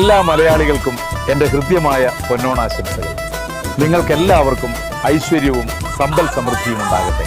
എല്ലാ മലയാളികൾക്കും എന്റെ ഹൃദ്യമായ പൊന്നോണാശംസകൾ. നിങ്ങൾക്കെല്ലാവർക്കും ഐശ്വര്യവും സമ്പൽ സമൃദ്ധിയും ഉണ്ടാകട്ടെ.